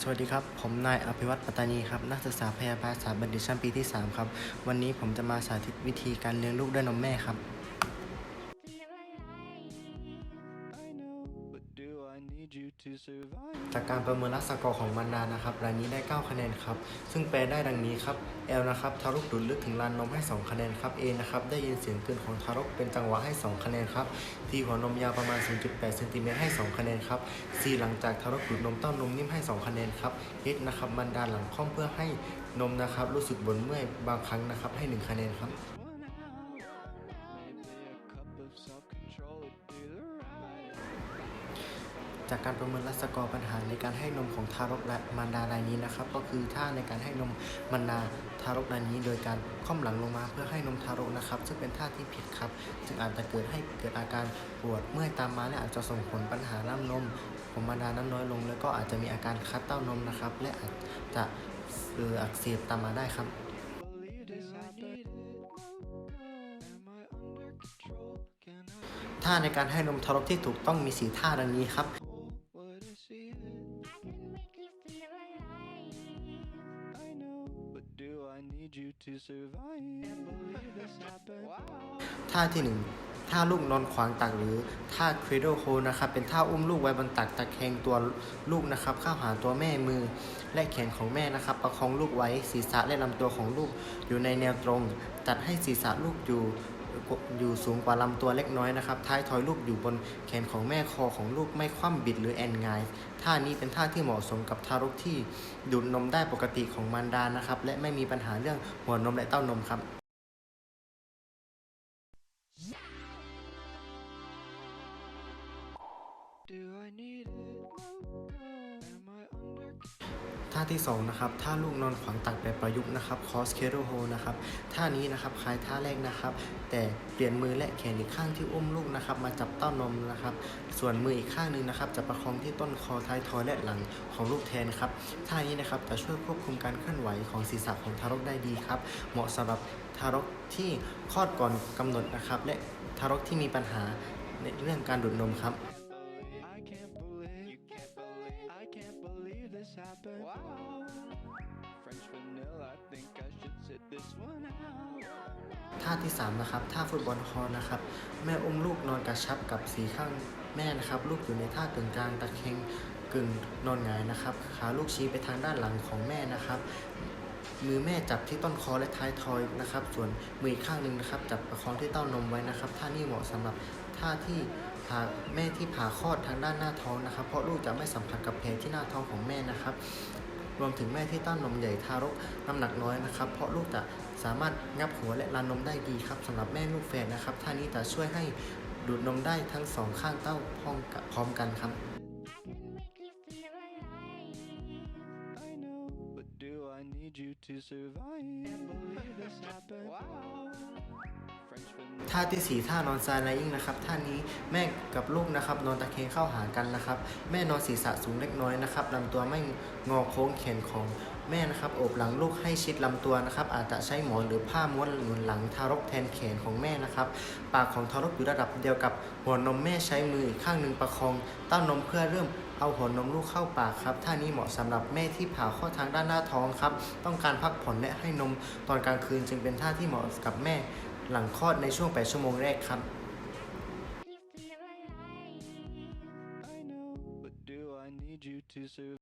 สวัสดีครับ ผมนายอภิวัตปัตตานีครับ นักศึกษาพยาบาลศาสตร์บัณฑิตชั้นปีที่ 3 ครับ วันนี้ผมจะมาสาธิตวิธีการเลี้ยงลูกด้วยนมแม่ครับ จากการประเมินลักษณะสกอร์ของมันดานะครับรายนี้ได้ 9 คะแนนครับ ซึ่งแปลได้ดังนี้ครับ L นะครับทารกดูดลึกถึงลานนมให้ 2 คะแนนครับ A นะครับได้ยินเสียงกลืนของทารกเป็นจังหวะให้ 2 คะแนนครับ T หัวนมยาวประมาณ 0.8เซนติเมตรให้ 2 คะแนนครับ C หลังจากทารกดูดนมเต้านมนิ่มให้ 2 คะแนนครับ H นะครับมันดาหลังค่อมเพื่อให้นมนะครับรู้สึกบนเมื่อยบางครั้งนะครับให้ 1 คะแนนครับ จากการประเมินลักษณะสกรปัญหาในการให้นมของทารกและมารดารายนี้นะครับ ก็คือท่าในการให้นมมารดาทารกรายนี้ โดยการค่อมหลังลงมาเพื่อให้นมทารกนะครับ ซึ่งเป็นท่าที่ผิดครับ จึงอาจจะเกิดให้เกิดอาการปวดเมื่อยตามมาและอาจจะส่งผลปัญหาน้ำนมของมารดานั้นน้อยลง แล้วก็อาจจะมีอาการคัดเต้านมนะครับ และอาจจะเอออักเสบตามมาได้ครับท่าในการให้นมทารกที่ถูกต้องมีสีท่าดังนี้ครับ ท่าที่หนึ่งท่าลูกนอนขวางตักหรือท่า cradle hold นะครับเป็นท่าอุ้มลูกไว้บนตักตะแคงตัวลูกนะครับเข้าหาตัวแม่มือและแขนของแม่นะครับ ประคองลูกไว้ศีรษะและลำตัวของลูกอยู่ในแนวตรง ตัดให้ศีรษะลูกอยู่ อยู่สูงกว่าลำตัวเล็กน้อยนะครับท้ายทอยลูกอยู่บนแขนของแม่คอของลูกไม่คว่ำบิดหรือแอนไงายท่านี้เป็นท่าที่เหมาะสมกับทารกที่ดูดนมได้ปกติของมารดานะครับ และไม่มีปัญหาเรื่องหัวนมและเต้านมครับ Do I need it? ท่าที่สองนะครับท่าลูกนอนขวางตักแบบประยุกต์นะครับ cross cradle hold นะครับท่านี้นะครับคล้ายท่าแรกนะครับ แต่เปลี่ยนมือและแขนอีกข้างที่อุ้มลูกนะครับ มาจับเต้านมนะครับ ส่วนมืออีกข้างหนึ่งนะครับ จะประคองที่ต้นคอท้ายทอยและหลังของลูกแทนครับท่านี้นะครับจะช่วยควบคุมการเคลื่อนไหวของศีรษะของทารกได้ดีครับ เหมาะสำหรับทารกที่คลอดก่อนกำหนดนะครับ และทารกที่มีปัญหาในเรื่องการดูดนมครับ happened. Wow. French vanilla, I think I should sit this one out. ท่าที่ 3 นะครับ ท่าฟุตบอลคอนะครับ แม่อุ้มลูกนอนกระชับกับสีข้างแม่นะครับ ลูกอยู่ในท่ากึ่งกลางตะแคงกึ่งนอนหงายนะครับ ขาลูกชี้ไปทางด้านหลังของแม่นะครับ มือแม่จับที่ต้นคอและท้ายทอยนะครับ ส่วนมืออีกข้างหนึ่งนะครับ จับประคองที่เต้านมไว้นะครับ ท่านี้เหมาะสำหรับท่าที่ ผ่าแม่ที่ผ่าคลอดทางด้านหน้าท้องนะครับ เพราะลูกจะไม่สัมผัสกับแผลที่หน้าท้องของแม่นะครับ รวมถึงแม่ที่ต้านนมใหญ่ทารกน้ำหนักน้อยนะครับ เพราะลูกจะสามารถงับหัวและรานนมได้ดีครับสำหรับแม่ลูกแฝดนะครับท่านี้จะช่วยให้ดูดนมได้ทั้งสองข้างเต้าพร้อมกันพร้อมกันครับ I know, but do I need you to survive? Can't believe this happened. Wow. ท่าที่สี่ท่านอนซายไลอิงนะครับท่านี้แม่กับลูกนะครับนอนตะแคงเข้าหากันนะครับ แม่นอนศีรษะสูงเล็กน้อยนะครับลำตัวไม่งอโค้งแขนของแม่นะครับโอบหลังลูกให้ชิดลำตัวนะครับ อาจจะใช้หมอนหรือผ้าม้วนหนุนหลังทารกแทนแขนของแม่นะครับ ปากของทารกอยู่ระดับเดียวกับหัวนมแม่ใช้มืออีกข้างหนึ่งประคองเต้านมเพื่อเริ่มเอาหัวนมลูกเข้าปากครับท่านี้เหมาะสำหรับแม่ที่ผ่าคลอทางด้านหน้าท้องครับ ต้องการพักผ่อนและให้นมตอนกลางคืนจึงเป็นท่าที่เหมาะกับแม่ หลังคลอดในช่วง 8 ชั่วโมงแรกครับ I know, but do I need you to survive?